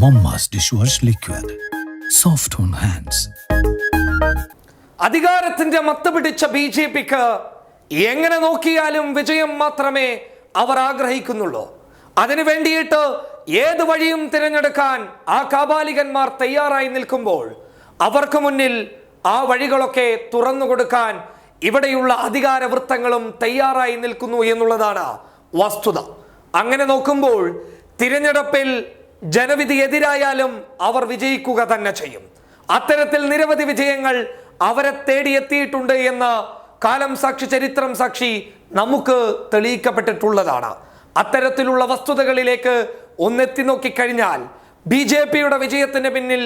Momma's dishwash liquid soft on hands അധികാരത്തിന്റെ മത്ത് പിടിച്ച ബി ജെ പിക്ക് എങ്ങനെ നോക്കിയാലും വിജയം മാത്രമേ അവർ ആഗ്രഹിക്കുന്നുള്ളൂ. അതിനു വേണ്ടിയിട്ട് ഏത് വഴിയും തിരഞ്ഞെടുക്കാൻ ആ കാബാലികന്മാർ തയ്യാറായി നിൽക്കുമ്പോൾ അവർക്ക് മുന്നിൽ ആ വഴികളൊക്കെ തുറന്നു കൊടുക്കാൻ ഇവിടെയുള്ള അധികാര വൃത്തങ്ങളും തയ്യാറായി നിൽക്കുന്നു എന്നുള്ളതാണ് വസ്തുത. അങ്ങനെ നോക്കുമ്പോൾ തിരഞ്ഞെടുപ്പിൽ ജനവിധി എതിരായാലും അവർ വിജയിക്കുക തന്നെ ചെയ്യും. അത്തരത്തിൽ നിരവധി വിജയങ്ങൾ അവരെ തേടിയെത്തിയിട്ടുണ്ട് എന്ന് കാലം സാക്ഷി ചരിത്രം സാക്ഷി നമുക്ക് തെളിയിക്കപ്പെട്ടിട്ടുള്ളതാണ്. അത്തരത്തിലുള്ള വസ്തുതകളിലേക്ക് ഒന്നെത്തി നോക്കിക്കഴിഞ്ഞാൽ ബി ജെ പിയുടെ വിജയത്തിന് പിന്നിൽ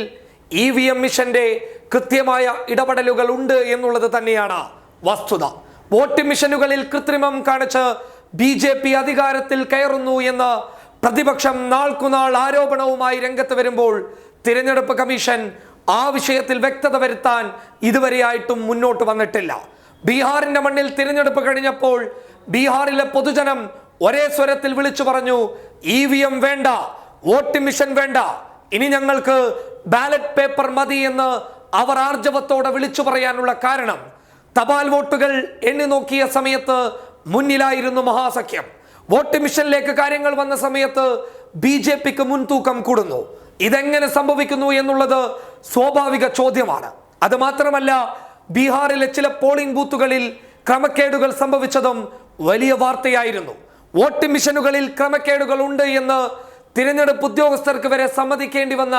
ഇ വി എം മിഷന്റെ കൃത്യമായ ഇടപെടലുകൾ ഉണ്ട് എന്നുള്ളത് തന്നെയാണ് വസ്തുത. വോട്ട് മിഷനുകളിൽ കൃത്രിമം കാണിച്ച് ബി ജെ പി അധികാരത്തിൽ കയറുന്നു എന്ന് പ്രതിപക്ഷം നാൾക്കുനാൾ ആരോപണവുമായി രംഗത്ത് വരുമ്പോൾ തിരഞ്ഞെടുപ്പ് കമ്മീഷൻ ആ വിഷയത്തിൽ വ്യക്തത വരുത്താൻ ഇതുവരെയായിട്ടും മുന്നോട്ട് വന്നിട്ടില്ല. ബീഹാറിന്റെ മണ്ണിൽ തിരഞ്ഞെടുപ്പ് കഴിഞ്ഞപ്പോൾ ബീഹാറിലെ പൊതുജനം ഒരേ സ്വരത്തിൽ വിളിച്ചു പറഞ്ഞു ഇ വി എം വേണ്ട വോട്ട് മിഷൻ വേണ്ട ഇനി ഞങ്ങൾക്ക് ബാലറ്റ് പേപ്പർ മതി എന്ന് അവർ ആർജവത്തോടെ വിളിച്ചു പറയാനുള്ള കാരണം. തപാൽ വോട്ടുകൾ എണ്ണി നോക്കിയ സമയത്ത് മുന്നിലായിരുന്നു മഹാസഖ്യം. വോട്ട് മിഷനിലേക്ക് കാര്യങ്ങൾ വന്ന സമയത്ത് ബി ജെ പിക്ക് മുൻതൂക്കം കൂടുന്നു. ഇതെങ്ങനെ സംഭവിക്കുന്നു എന്നുള്ളത് സ്വാഭാവിക ചോദ്യമാണ്. അത് മാത്രമല്ല ബീഹാറിലെ ചില പോളിംഗ് ബൂത്തുകളിൽ ക്രമക്കേടുകൾ സംഭവിച്ചതും വലിയ വാർത്തയായിരുന്നു. വോട്ട് മിഷനുകളിൽ ക്രമക്കേടുകൾ ഉണ്ട് എന്ന് തിരഞ്ഞെടുപ്പ് ഉദ്യോഗസ്ഥർക്ക് വരെ സമ്മതിക്കേണ്ടി വന്ന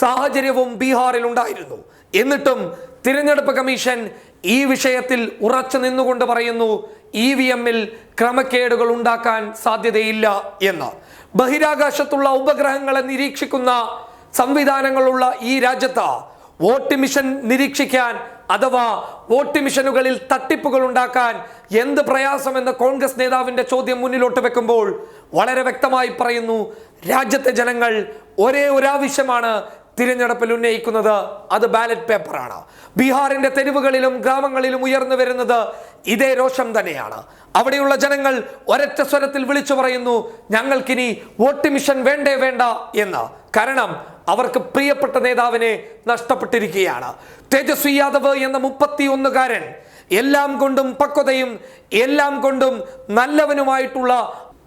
സാഹചര്യവും ബീഹാറിൽ ഉണ്ടായിരുന്നു. എന്നിട്ടും തിരഞ്ഞെടുപ്പ് കമ്മീഷൻ ഈ വിഷയത്തിൽ ഉറച്ചു നിന്നുകൊണ്ട് പറയുന്നു ഇ വി എമ്മിൽ ക്രമക്കേടുകൾ ഉണ്ടാക്കാൻ സാധ്യതയില്ല എന്ന്. ബഹിരാകാശത്തുള്ള ഉപഗ്രഹങ്ങളെ നിരീക്ഷിക്കുന്ന സംവിധാനങ്ങളുള്ള ഈ രാജ്യത്ത് വോട്ട് മിഷൻ നിരീക്ഷിക്കാൻ അഥവാ വോട്ട് മിഷനുകളിൽ തട്ടിപ്പുകൾ ഉണ്ടാക്കാൻ എന്ത് പ്രയാസമെന്ന് കോൺഗ്രസ് നേതാവിന്റെ ചോദ്യം മുന്നിലോട്ട് വെക്കുമ്പോൾ വളരെ വ്യക്തമായി പറയുന്നു രാജ്യത്തെ ജനങ്ങൾ ഒരേ ഒരാവശ്യമാണ് തിരഞ്ഞെടുപ്പിൽ ഉന്നയിക്കുന്നത്. അത് ബാലറ്റ് പേപ്പറാണ്. ബീഹാറിന്റെ തെരുവുകളിലും ഗ്രാമങ്ങളിലും ഉയർന്നു വരുന്നത് ഇതേ രോഷം തന്നെയാണ്. അവിടെയുള്ള ജനങ്ങൾ ഒരൊറ്റ സ്വരത്തിൽ വിളിച്ചു പറയുന്നു ഞങ്ങൾക്കിനി വോട്ട് മിഷൻ വേണ്ടേ വേണ്ട എന്ന്. കാരണം അവർക്ക് പ്രിയപ്പെട്ട നേതാവിനെ നഷ്ടപ്പെട്ടിരിക്കുകയാണ്. തേജസ്വി യാദവ് എന്ന മുപ്പത്തി ഒന്നുകാരൻ എല്ലാം കൊണ്ടും പക്വതയും എല്ലാം കൊണ്ടും നല്ലവനുമായിട്ടുള്ള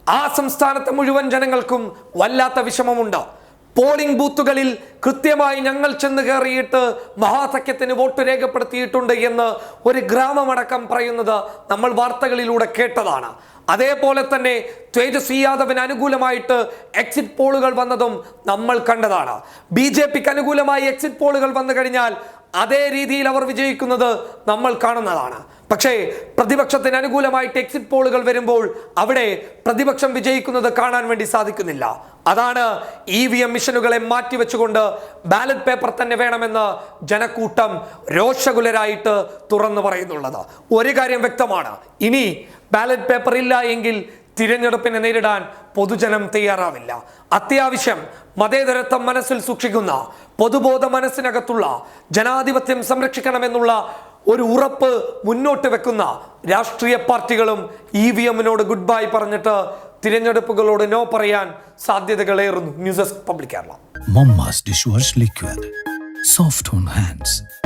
ആ സംസ്ഥാനത്തെ മുഴുവൻ ജനങ്ങൾക്കും വല്ലാത്ത വിഷമമുണ്ട്. പോളിംഗ് ബൂത്തുകളിൽ കൃത്യമായി ഞങ്ങൾ ചെന്ന് കയറിയിട്ട് മഹാസഖ്യത്തിന് വോട്ട് രേഖപ്പെടുത്തിയിട്ടുണ്ട് എന്ന് ഒരു ഗ്രാമമടക്കം പറയുന്നത് നമ്മൾ വാർത്തകളിലൂടെ കേട്ടതാണ്. അതേപോലെ തന്നെ തേജസ്വി യാദവിന് അനുകൂലമായിട്ട് എക്സിറ്റ് പോളുകൾ വന്നതും നമ്മൾ കണ്ടതാണ്. ബി ജെ പിക്ക് അനുകൂലമായി എക്സിറ്റ് പോളുകൾ വന്നു കഴിഞ്ഞാൽ അതേ രീതിയിൽ അവർ വിജയിക്കുന്നത് നമ്മൾ കാണുന്നതാണ്. പക്ഷേ പ്രതിപക്ഷത്തിന് അനുകൂലമായിട്ട് എക്സിറ്റ് പോളുകൾ വരുമ്പോൾ അവിടെ പ്രതിപക്ഷം വിജയിക്കുന്നത് കാണാൻ വേണ്ടി സാധിക്കുന്നില്ല. അതാണ് ഇ വി എം മിഷനുകളെ മാറ്റിവെച്ചുകൊണ്ട് ബാലറ്റ് പേപ്പർ തന്നെ വേണമെന്ന് ജനക്കൂട്ടം രോഷകുലരായിട്ട് തുറന്നു പറയുന്നുള്ളത്. ഒരു കാര്യം വ്യക്തമാണ്. ഇനി ബാലറ്റ് പേപ്പർ ഇല്ല എങ്കിൽ തിരഞ്ഞെടുപ്പിനെ നേരിടാൻ പൊതുജനം തയ്യാറാവില്ല. അത്യാവശ്യം മതേതരത്വം മനസ്സിൽ സൂക്ഷിക്കുന്ന പൊതുബോധ മനസ്സിനകത്തുള്ള ജനാധിപത്യം സംരക്ഷിക്കണമെന്നുള്ള ഒരു ഉറപ്പ് മുന്നോട്ട് വെക്കുന്ന രാഷ്ട്രീയ പാർട്ടികളും ഇ വി എമ്മിനോട് ഗുഡ് ബൈ പറഞ്ഞിട്ട് തിരഞ്ഞെടുപ്പുകളോട് നോ പറയാൻ സാധ്യതകളേറുന്നു. News desk public Kerala. Liquid soft hands.